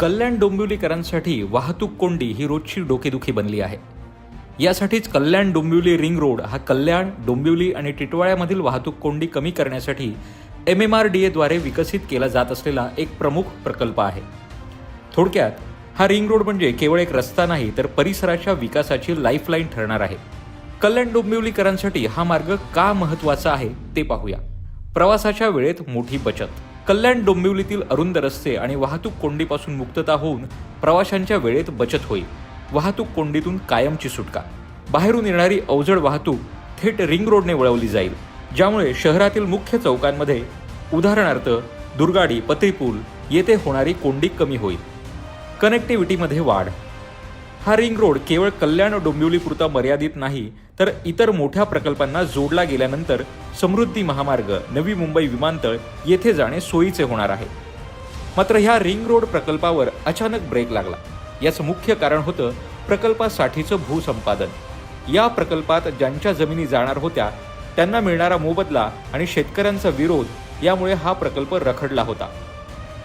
कल्याण डोंबिवलीकरांसाठी वाहतूक कोंडी ही रोजची डोकेदुखी बनली आहे. यासाठीच कल्याण डोंबिवली रिंग रोड हा कल्याण डोंबिवली आणि टिटवाळ्यामधील वाहतूक कोंडी कमी करण्यासाठी एम एम आर डी एद्वारे विकसित केला जात असलेला एक प्रमुख प्रकल्प आहे. थोडक्यात हा रिंग रोड म्हणजे केवळ एक रस्ता नाही तर परिसराच्या विकासाची लाईफलाईन ठरणार आहे. कल्याण डोंबिवलीकरांसाठी हा मार्ग का महत्त्वाचा आहे ते पाहूया. प्रवासाच्या वेळेत मोठी बचत. कल्याण डोंबिवलीतील अरुंद रस्ते आणि वाहतूक कोंडीपासून मुक्तता होऊन प्रवाशांच्या वेळेत बचत होईल. वाहतूक कोंडीतून कायमची सुटका. बाहेरून येणारी अवजड वाहतूक थेट रिंग रोडने वळवली जाईल. ज्यामुळे शहरातील मुख्य चौकांमध्ये उदाहरणार्थ दुर्गाडी पत्रीपूल येथे होणारी कोंडी कमी होईल. कनेक्टिव्हिटीमध्ये वाढ. हा रिंग रोड केवळ कल्याण डोंबिवलीपुरता मर्यादित नाही तर इतर मोठ्या प्रकल्पांना जोडला गेल्यानंतर समृद्धी महामार्ग नवी मुंबई विमानतळ येथे जाणे सोयीचे होणार आहे. मात्र ह्या रिंग रोड प्रकल्पावर अचानक ब्रेक लागला. याचं मुख्य कारण होतं प्रकल्पासाठीचं भूसंपादन. या प्रकल्पात ज्यांच्या जमिनी जाणार होत्या त्यांना मिळणारा मोबदला आणि शेतकऱ्यांचा विरोध यामुळे हा प्रकल्प रखडला होता.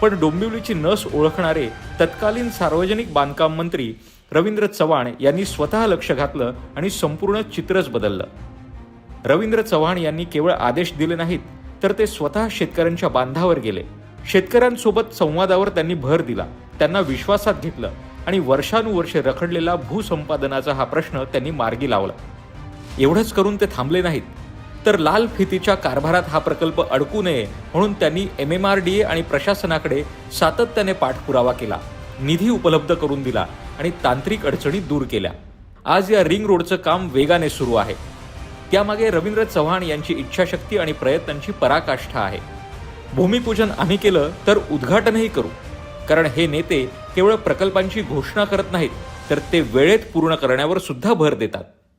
पण डोंबिवलीची नस ओळखणारे तत्कालीन सार्वजनिक बांधकाम मंत्री रवींद्र चव्हाण यांनी स्वतः लक्ष घातलं आणि संपूर्ण चित्रच बदललं. रवींद्र चव्हाण यांनी केवळ आदेश दिले नाहीत तर ते स्वतः शेतकऱ्यांच्या बांधावर गेले. शेतकऱ्यांसोबत संवादावर त्यांनी भर दिला त्यांना विश्वासात घेतलं आणि वर्षानुवर्षे रखडलेला भूसंपादनाचा हा प्रश्न त्यांनी मार्गी लावला. एवढंच करून ते थांबले नाहीत. तर लाल फितीच्या कारभारात हा प्रकल्प अडकू नये म्हणून त्यांनी M M R D A आणि प्रशासनाकडे सातत्याने पाठपुरावा केला. निधी उपलब्ध करून दिला आणि तांत्रिक अडचणी दूर केल्या. आज या रिंग रोडचं काम वेगाने सुरू आहे. त्यामागे रवींद्र चव्हाण यांची इच्छाशक्ती आणि प्रयत्नांची पराकाष्ठा आहे. भूमिपूजन आम्ही केलं तर उद्घाटनही करू. कारण हे नेते केवळ प्रकल्पांची घोषणा करत नाहीत तर ते वेळेत पूर्ण करण्यावर सुद्धा भर देतात.